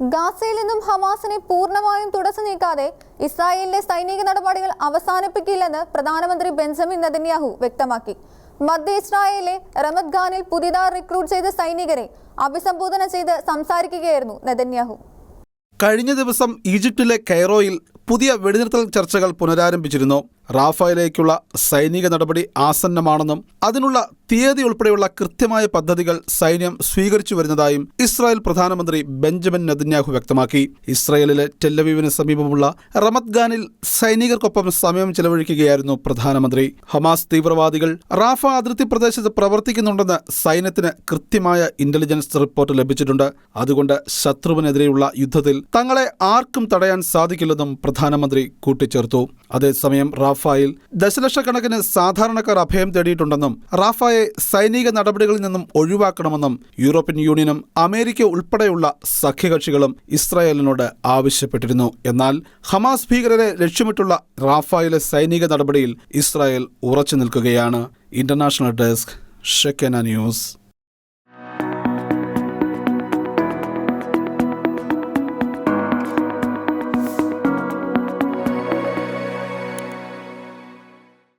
ഗാസയിൽ നിന്നും ഹമാസിനെ പൂർണമായും തുടച്ചു നീക്കാതെ ഇസ്രായേലിലെ സൈനിക നടപടികൾ അവസാനിപ്പിക്കില്ലെന്ന് പ്രധാനമന്ത്രി ബെഞ്ചമിൻ നെതന്യാഹു വ്യക്തമാക്കി. മധ്യ ഇസ്രായേലിലെ റമദ് ഖാനിൽ പുതിയതായി റിക്രൂട്ട് ചെയ്ത സൈനികരെ അഭിസംബോധന ചെയ്ത് സംസാരിക്കുകയായിരുന്നു നെതന്യാഹു. കഴിഞ്ഞ ദിവസം ഈജിപ്തിലെ കൈറോയിൽ പുതിയ വെടിനിർത്തൽ ചർച്ചകൾ പുനരാരംഭിച്ചിരുന്നു. റാഫയിലേക്കുള്ള സൈനിക നടപടി ആസന്നമാണെന്നും അതിനുള്ള തീയതി ഉൾപ്പെടെയുള്ള കൃത്യമായ പദ്ധതികൾ സൈന്യം സ്വീകരിച്ചു വരുന്നതായും ഇസ്രായേൽ പ്രധാനമന്ത്രി ബെഞ്ചമിൻ നെതന്യാഹു വ്യക്തമാക്കി. ഇസ്രായേലിലെ ടെല്ലവീവിന് സമീപമുള്ള റമദ്ഗാനിൽ സൈനികർക്കൊപ്പം സമയം ചെലവഴിക്കുകയായിരുന്നു പ്രധാനമന്ത്രി. ഹമാസ് തീവ്രവാദികൾ റാഫ അതിർത്തി പ്രദേശത്ത് പ്രവർത്തിക്കുന്നുണ്ടെന്ന് സൈന്യത്തിന് കൃത്യമായ ഇന്റലിജൻസ് റിപ്പോർട്ട് ലഭിച്ചിട്ടുണ്ട്. അതുകൊണ്ട് ശത്രുവിനെതിരെയുള്ള യുദ്ധത്തിൽ തങ്ങളെ ആർക്കും തടയാൻ സാധിക്കില്ലെന്നും പ്രധാനമന്ത്രി കൂട്ടിച്ചേർത്തു. അതേസമയം റാഫായിൽ ദശലക്ഷക്കണക്കിന് സാധാരണക്കാർ അഭയം തേടിയിട്ടുണ്ടെന്നും റാഫായെ സൈനിക നടപടികളിൽ നിന്നും ഒഴിവാക്കണമെന്നും യൂറോപ്യൻ യൂണിയനും അമേരിക്ക ഉൾപ്പെടെയുള്ള സഖ്യകക്ഷികളും ഇസ്രായേലിനോട് ആവശ്യപ്പെട്ടിരുന്നു. എന്നാൽ ഹമാസ് ഭീകരരെ ലക്ഷ്യമിട്ടുള്ള റാഫായിലെ സൈനിക നടപടിയിൽ ഇസ്രായേൽ ഉറച്ചു നിൽക്കുകയാണ്. ഇന്റർനാഷണൽ ഡെസ്ക് ഷെക്കന ന്യൂസ്.